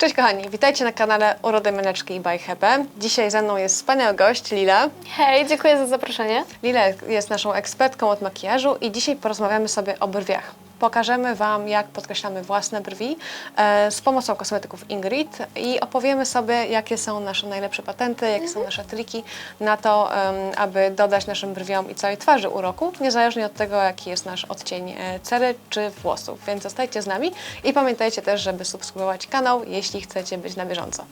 Cześć kochani, witajcie na kanale Urody Meneczki by Hebe. Dzisiaj ze mną jest wspaniały gość Lila. Hej, dziękuję za zaproszenie. Lila jest naszą ekspertką od makijażu i dzisiaj porozmawiamy sobie o brwiach. Pokażemy Wam, jak podkreślamy własne brwi e, z pomocą kosmetyków Ingrid i opowiemy sobie, jakie są nasze najlepsze patenty, jakie są nasze triki na to, aby dodać naszym brwiom i całej twarzy uroku, niezależnie od tego, jaki jest nasz odcień e, cery czy włosów. Więc zostajcie z nami i pamiętajcie też, żeby subskrybować kanał, jeśli chcecie być na bieżąco.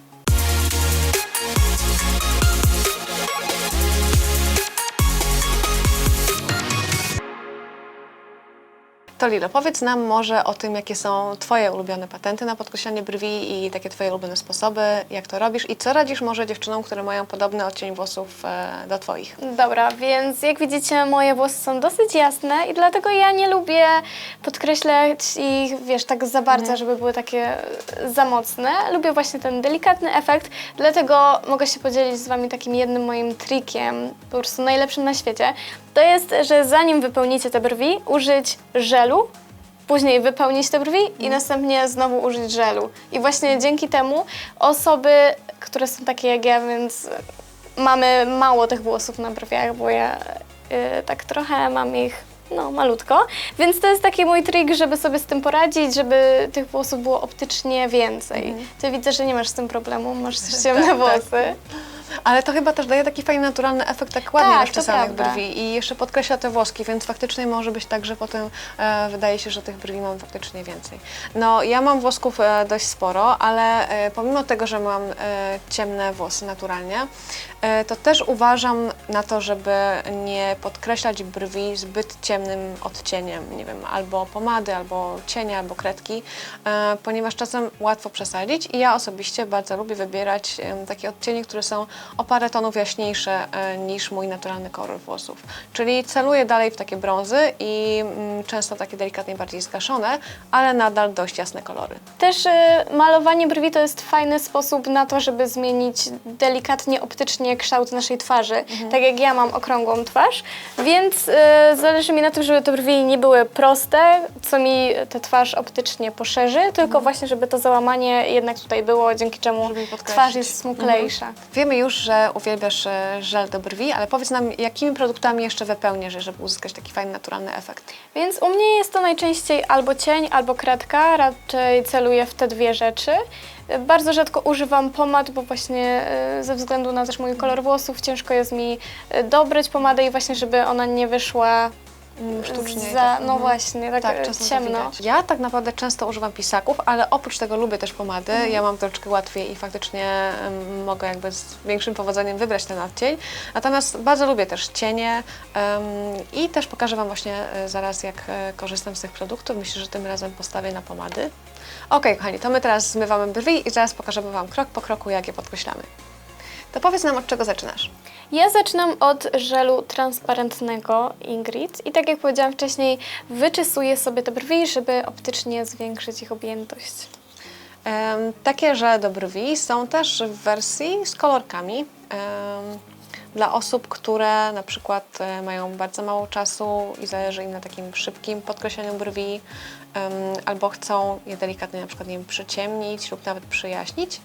To Lilo, powiedz nam może o tym, jakie są Twoje ulubione patenty na podkreślanie brwi i takie Twoje ulubione sposoby, jak to robisz i co radzisz może dziewczynom, które mają podobny odcień włosów e, do Twoich. Dobra, więc jak widzicie, moje włosy są dosyć jasne i dlatego ja nie lubię podkreślać ich, wiesz, tak za bardzo, żeby były takie za mocne. Lubię właśnie ten delikatny efekt, dlatego mogę się podzielić z Wami takim jednym moim trikiem, po prostu najlepszym na świecie. To jest, że zanim wypełnicie te brwi, użyć żelu, później wypełnić te brwi i następnie znowu użyć żelu. I właśnie dzięki temu osoby, które są takie jak ja, więc mamy mało tych włosów na brwiach, bo ja y, tak trochę mam ich no, malutko. Więc to jest taki mój trik, żeby sobie z tym poradzić, żeby tych włosów było optycznie więcej. Ty widzę, że nie masz z tym problemu, masz ciemne tak. włosy. Ale to chyba też daje taki fajny, naturalny efekt tak ładnie Tak, rozczesanych brwi i jeszcze podkreśla te włoski, więc faktycznie może być tak, że potem e, wydaje się, że tych brwi mam faktycznie więcej. No, ja mam włosków e, dość sporo, ale e, pomimo tego, że mam e, ciemne włosy naturalnie, e, to też uważam na to, żeby nie podkreślać brwi zbyt ciemnym odcieniem, nie wiem, albo pomady, albo cienia, albo kredki, e, ponieważ czasem łatwo przesadzić i ja osobiście bardzo lubię wybierać em, takie odcienie, które są o parę tonów jaśniejsze e, niż mój naturalny kolor włosów. Czyli celuję dalej w takie brązy i mm, często takie delikatnie bardziej zgaszone, ale nadal dość jasne kolory. Też y, malowanie brwi to jest fajny sposób na to, żeby zmienić delikatnie optycznie kształt naszej twarzy. Tak jak ja mam okrągłą twarz, więc y, zależy mi na tym, żeby te brwi nie były proste, co mi tę twarz optycznie poszerzy, tylko właśnie, żeby to załamanie jednak tutaj było, dzięki czemu twarz jest smuklejsza. Wiemy już, że uwielbiasz e, żel do brwi, ale powiedz nam, jakimi produktami jeszcze wypełnisz, żeby uzyskać taki fajny, naturalny efekt? Więc u mnie jest to najczęściej albo cień, albo kredka. Raczej celuję w te dwie rzeczy. Bardzo rzadko używam pomad, bo właśnie y, ze względu na też mój kolor włosów ciężko jest mi y, dobrać pomadę i właśnie, żeby ona nie wyszła Sztucznie. za, tak. no Mhm. właśnie, tak, Tak, czasem to ciemno. widać. Ja tak naprawdę często używam pisaków, ale oprócz tego lubię też pomady. Mhm. Ja mam troszeczkę łatwiej i faktycznie em, mogę jakby z większym powodzeniem wybrać ten odcień. Natomiast bardzo lubię też cienie em, i też pokażę Wam właśnie e, zaraz, jak e, korzystam z tych produktów. Myślę, że tym razem postawię na pomady. Ok, kochani, to my teraz zmywamy brwi i zaraz pokażemy Wam krok po kroku, jak je podkreślamy. To powiedz nam, od czego zaczynasz? Ja zaczynam od żelu transparentnego Ingrid i tak jak powiedziałam wcześniej, wyczesuję sobie te brwi, żeby optycznie zwiększyć ich objętość. Em, takie żele do brwi są też w wersji z kolorkami. em, dla osób, które na przykład e, mają bardzo mało czasu i zależy im na takim szybkim podkreśleniu brwi, em, albo chcą je delikatnie na przykład nie wiem, przyciemnić lub nawet przyjaśnić.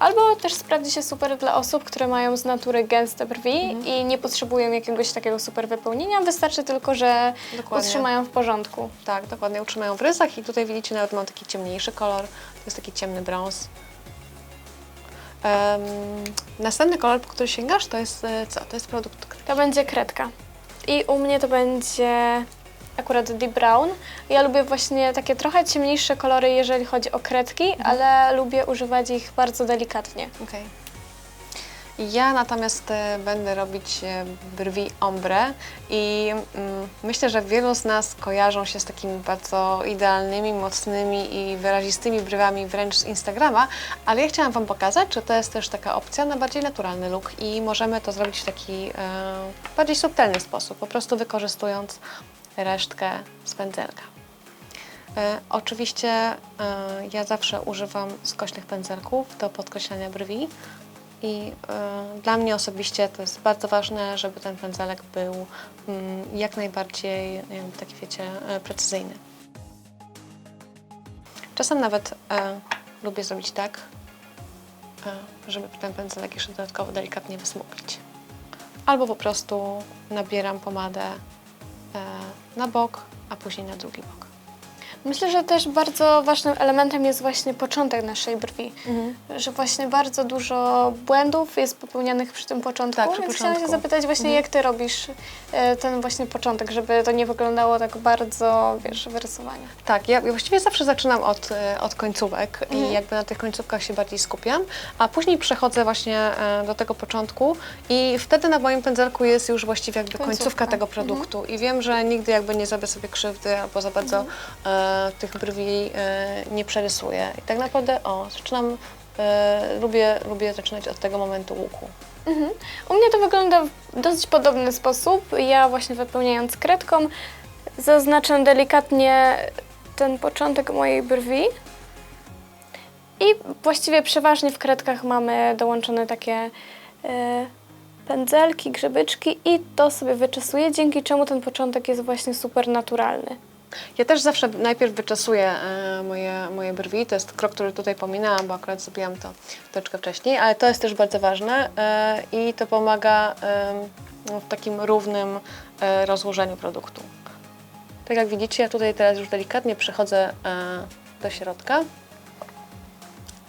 Albo też sprawdzi się super dla osób, które mają z natury gęste brwi Mhm. i nie potrzebują jakiegoś takiego super wypełnienia. Wystarczy tylko, że Dokładnie. utrzymają w porządku. Tak, dokładnie utrzymają w rysach i tutaj widzicie nawet mam taki ciemniejszy kolor, to jest taki ciemny brąz. Em, następny kolor, po który sięgasz, to jest e, co? To jest produkt To będzie kredka. I u mnie to będzie akurat deep brown. Ja lubię właśnie takie trochę ciemniejsze kolory, jeżeli chodzi o kredki, Mhm. ale lubię używać ich bardzo delikatnie. Okej. Ja natomiast e, będę robić e, brwi ombre i mm, myślę, że wielu z nas kojarzą się z takimi bardzo idealnymi, mocnymi i wyrazistymi brwiami wręcz z Instagrama, ale ja chciałam Wam pokazać, że to jest też taka opcja na bardziej naturalny look i możemy to zrobić w taki e, bardziej subtelny sposób, po prostu wykorzystując resztkę z pędzelka. E, oczywiście e, ja zawsze używam skośnych pędzelków do podkreślania brwi i e, dla mnie osobiście to jest bardzo ważne, żeby ten pędzelek był mm, jak najbardziej taki wiecie, precyzyjny. Czasem nawet lubię zrobić tak, żeby ten pędzelek jeszcze dodatkowo delikatnie wysmuklić. Albo po prostu nabieram pomadę na bok, a później na drugi bok. Myślę, że też bardzo ważnym elementem jest właśnie początek naszej brwi. Że właśnie bardzo dużo błędów jest popełnianych przy tym początku. Tak, przy Więc chciałam się początku. zapytać właśnie, jak ty robisz e, ten właśnie początek, żeby to nie wyglądało tak bardzo, wiesz, wyrysowanie. Tak, ja właściwie zawsze zaczynam od, e, od końcówek i jakby na tych końcówkach się bardziej skupiam, a później przechodzę właśnie e, do tego początku i wtedy na moim pędzelku jest już właściwie jakby końcówka, Końcówka. tego produktu i wiem, że nigdy jakby nie zrobię sobie krzywdy albo za bardzo tych brwi e, nie przerysuję. I tak naprawdę, o, zaczynam, e, lubię, lubię zaczynać od tego momentu łuku. Mhm. U mnie to wygląda w dosyć podobny sposób. Ja właśnie wypełniając kredką zaznaczam delikatnie ten początek mojej brwi. I właściwie przeważnie w kredkach mamy dołączone takie e, pędzelki, grzebyczki i to sobie wyczesuję, dzięki czemu ten początek jest właśnie super naturalny. Ja też zawsze najpierw wyczesuję e, moje, moje brwi. To jest krok, który tutaj pominęłam, bo akurat zrobiłam to troszeczkę wcześniej, ale to jest też bardzo ważne e, i to pomaga no, w takim równym e, rozłożeniu produktu. Tak jak widzicie, ja tutaj teraz już delikatnie przechodzę do środka.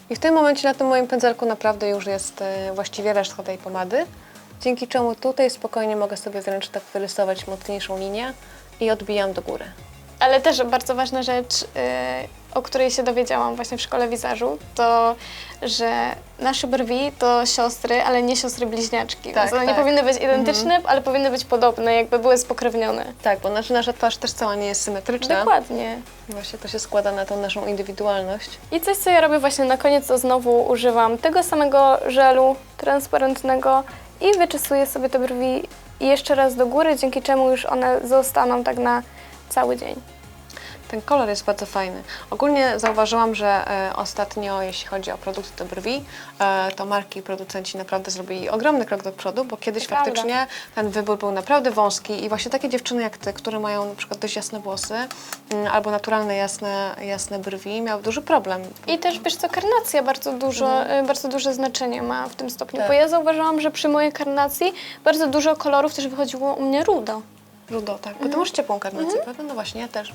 I w tym momencie na tym moim pędzelku naprawdę już jest właściwie resztka tej pomady, dzięki czemu tutaj spokojnie mogę sobie wręcz tak wyrysować mocniejszą linię i odbijam do góry. Ale też bardzo ważna rzecz, y, o której się dowiedziałam właśnie w szkole wizażu, to, że nasze brwi to siostry, ale nie siostry bliźniaczki. Tak, one nie tak. powinny być identyczne, ale powinny być podobne, jakby były spokrewnione. Tak, bo nasza, nasza twarz też cała nie jest symetryczna. Dokładnie. Właśnie to się składa na tą naszą indywidualność. I coś, co ja robię właśnie na koniec, to znowu używam tego samego żelu transparentnego i wyczesuję sobie te brwi jeszcze raz do góry, dzięki czemu już one zostaną tak na cały dzień. Ten kolor jest bardzo fajny. Ogólnie zauważyłam, że e, ostatnio, jeśli chodzi o produkty do brwi, e, to marki i producenci naprawdę zrobili ogromny krok do przodu, bo kiedyś prawda. faktycznie ten wybór był naprawdę wąski i właśnie takie dziewczyny jak ty, które mają na przykład dość jasne włosy mm, albo naturalne jasne, jasne brwi, miały duży problem. I też wiesz co, karnacja bardzo dużo, y, bardzo duże znaczenie ma w tym stopniu, Tak. bo ja zauważyłam, że przy mojej karnacji bardzo dużo kolorów też wychodziło u mnie rudo. Rudo, tak. Bo ty masz ciepłą karnację, prawda? No właśnie, ja też.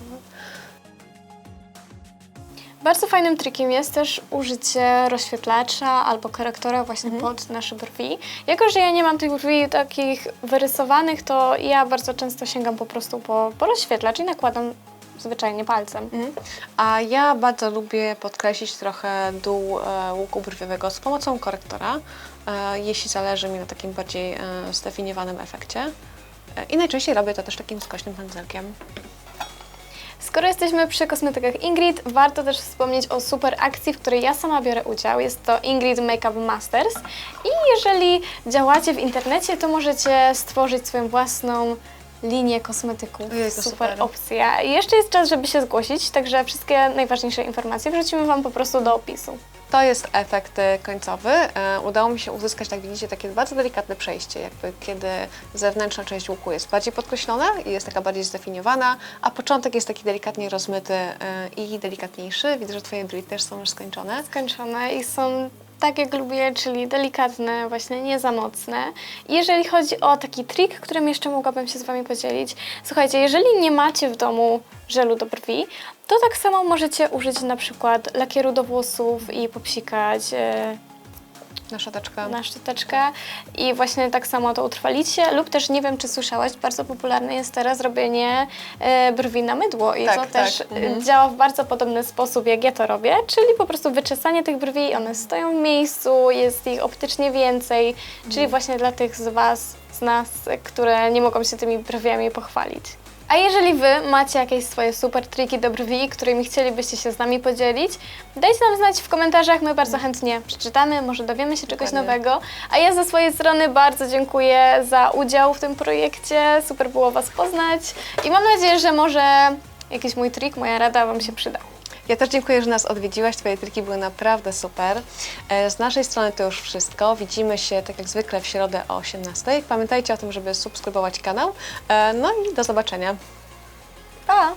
Bardzo fajnym trikiem jest też użycie rozświetlacza albo korektora właśnie pod nasze brwi. Jako, że ja nie mam tych brwi takich wyrysowanych, to ja bardzo często sięgam po prostu po, po rozświetlacz i nakładam zwyczajnie palcem. Mhm. A ja bardzo lubię podkreślić trochę dół e, łuku brwiowego z pomocą korektora, e, jeśli zależy mi na takim bardziej e, zdefiniowanym efekcie. I najczęściej robię to też takim skośnym pędzelkiem. Skoro jesteśmy przy kosmetykach Ingrid, warto też wspomnieć o super akcji, w której ja sama biorę udział. Jest to Ingrid Makeup Masters. I jeżeli działacie w internecie, to możecie stworzyć swoją własną linię kosmetyków. Ojejku, super, super. opcja. I jeszcze jest czas, żeby się zgłosić, także wszystkie najważniejsze informacje wrzucimy Wam po prostu do opisu. To jest efekt e, końcowy. E, Udało mi się uzyskać, tak widzicie, takie bardzo delikatne przejście, jakby kiedy zewnętrzna część łuku jest bardziej podkreślona i jest taka bardziej zdefiniowana, a początek jest taki delikatnie rozmyty e, i delikatniejszy. Widzę, że Twoje brwi też są już skończone. Skończone i są tak jak lubię, czyli delikatne, właśnie nie za mocne. Jeżeli chodzi o taki trik, którym jeszcze mogłabym się z Wami podzielić, słuchajcie, jeżeli nie macie w domu żelu do brwi, to tak samo możecie użyć na przykład lakieru do włosów i popsikać e, Na szczoteczkę. na szczoteczkę i właśnie tak samo to utrwalicie lub też nie wiem, czy słyszałaś, bardzo popularne jest teraz robienie e, brwi na mydło i Tak, to tak. też e, Mhm. działa w bardzo podobny sposób, jak ja to robię, czyli po prostu wyczesanie tych brwi, one stoją w miejscu, jest ich optycznie więcej, czyli Mhm. właśnie dla tych z Was, z nas, które nie mogą się tymi brwiami pochwalić. A jeżeli Wy macie jakieś swoje super triki do brwi, którymi chcielibyście się z nami podzielić, dajcie nam znać w komentarzach, my bardzo chętnie przeczytamy, może dowiemy się czegoś Dokładnie. nowego. A ja ze swojej strony bardzo dziękuję za udział w tym projekcie, super było Was poznać i mam nadzieję, że może jakiś mój trik, moja rada Wam się przyda. Ja też dziękuję, że nas odwiedziłaś. Twoje triki były naprawdę super. E, Z naszej strony to już wszystko. Widzimy się tak jak zwykle w środę o 18. Pamiętajcie o tym, żeby subskrybować kanał. E, No i do zobaczenia. Pa!